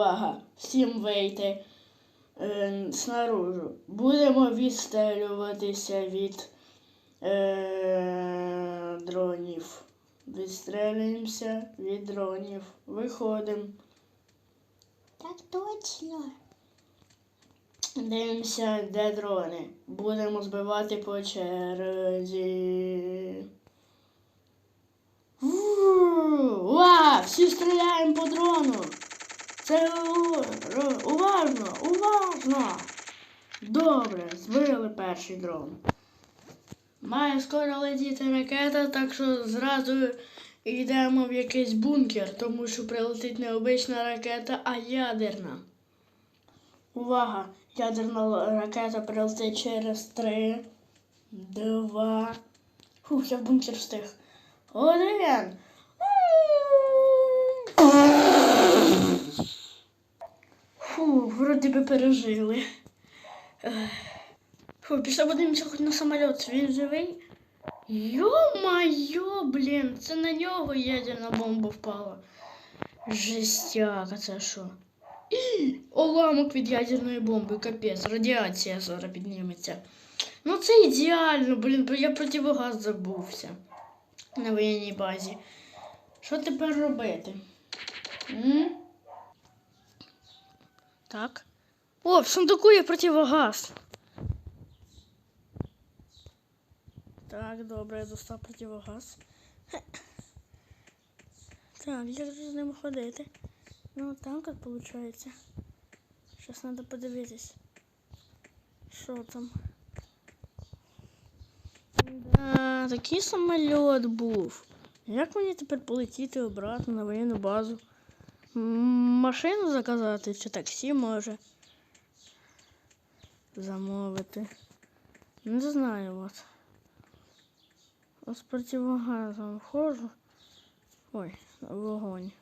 увага, всім вийти е, снаружи. Будемо відстрелюватися від е, дронів. Відстрелюємося від дронів. Виходимо. Так точно. Дивимося, де дрони. Будемо збивати по черзі. Уа! Всі стріляємо по дрону. Це уважно, уважно. Добре, збили перший дрон. Має скоро летіти ракета, так що зразу йдемо в якийсь бункер, тому що прилетить не обична ракета, а ядерна. Увага! Ядерна ракета прилетить через три, два. Фух, я в бункер встиг. Один. Фу, вроді би пережили. Фу, пішли подивимося хоч на самоліт. Він живий. Йо-майо, блін, це на нього ядерна бомба впала. Жестяк, а це що? Уламок від ядерної бомби, капець, радіація зараз підніметься. Ну це ідеально, блін, бо я противогаз забувся на воєнній базі. Що тепер робити? М? Так. О, в сундуку є противогаз. Так, добре, я достав противогаз. Так, як же з ним ходити? Ну, так от виходить. Зараз треба подивитись. Що там? Да, такий самоліт був. Як мені тепер полетіти обратно на воєнну базу? Машину заказати чи таксі може? Замовити. Не знаю от. З противогазом входжу. Ой, вогонь.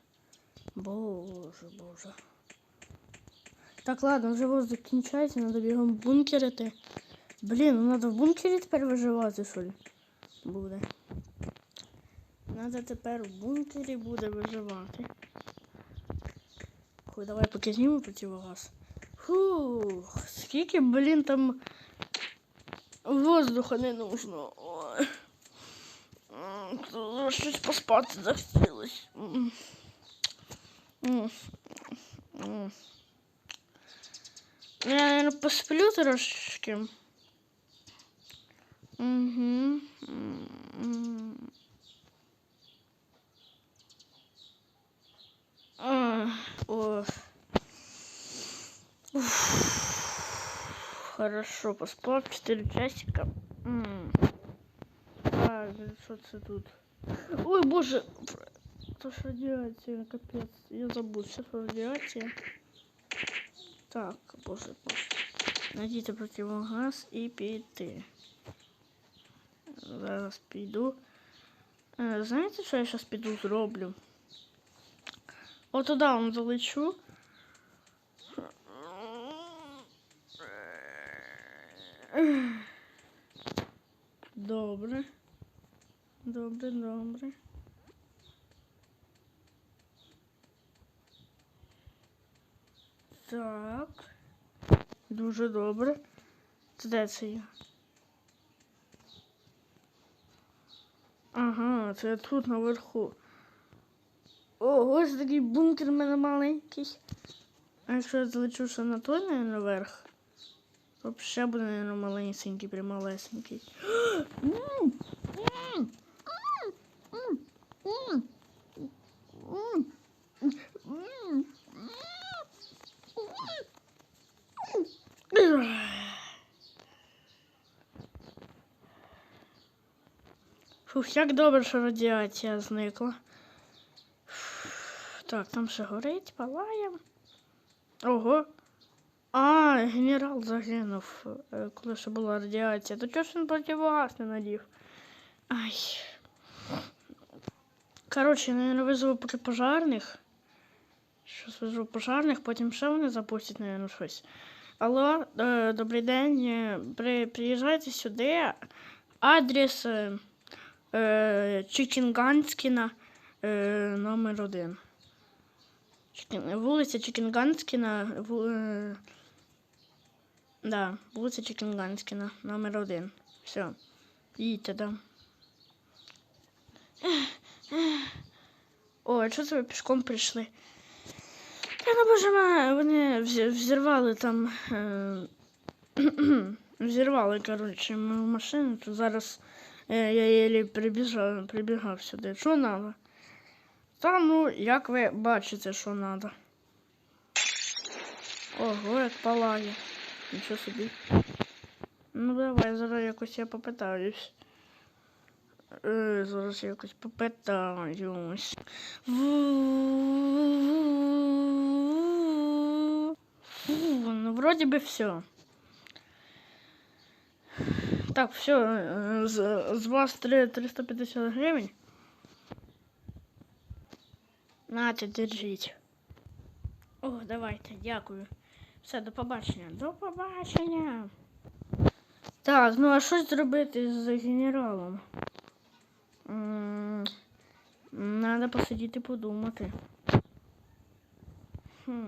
Боже, боже. Так, ладно, вже воздух кінчається, треба бігом бункерити. Блін, ну треба в бункері тепер виживати, що ли? Буде. Надо тепер в бункері буде виживати. Хуй, давай поки зніму противогаз. Фух, скільки, блін, там воздуха не нужно. Ой. Щось поспати захотілось. Я, наверное, посплю трошки. Угу. Хорошо, поспал 4 часика. М. Так, що це тут? Ой, боже, это ж радиация, капец. Я забыл, что радиация. Так, боже, боже. Найдіть противогаз і піти. Зараз піду. Е, Знаєте, що я зараз піду зроблю? От туди вам залечу. Добре. Добре, добре. Так. Дуже добре. Це де це я? Ага, це тут наверху. О, ось такий бункер в мене маленький. А якщо я залечу ще на той, наверх, то ще буде, наверное, маленький, прям малесенький. Фух, як добре, що радіація зникла. Так, там ще горить, палає. Ого. А, генерал загинув, е, коли ще була радіація. То чого ж він противогаз не надів? Ай. Коротше, наверное, визову поки пожарних. Щось визову пожарних, потім ще вони запустять, наверное, щось. Алло, е, добрий день. е, При, приїжджайте сюди. Адрес е, Чикінганськіна е, номер один. Чікен- Вулиця Чікінганськіна. Ву... Да, вулиця Чікінганськіна, номер один. Все. Їдьте, да. О, а чого це ви пішком прийшли? Та ну боже мой, вони взірвали там. Е... взірвали, коротше, мою машину. То зараз е, я єлі прибіжав, прибігав сюди. Що надо? Та ну, як ви бачите, що надо. Ого, як палає. Нічого собі. Ну давай, зараз якось я попитаюсь. Е, зараз якось попитаюсь. Фу, ну вроде бы все. Так, все, з, з вас три- 350 гривень. Нате, держіть. О, давайте, дякую. Все, до побачення. До побачення. Так, ну а що зробити з генералом? Надо посидіти подумати. Хм.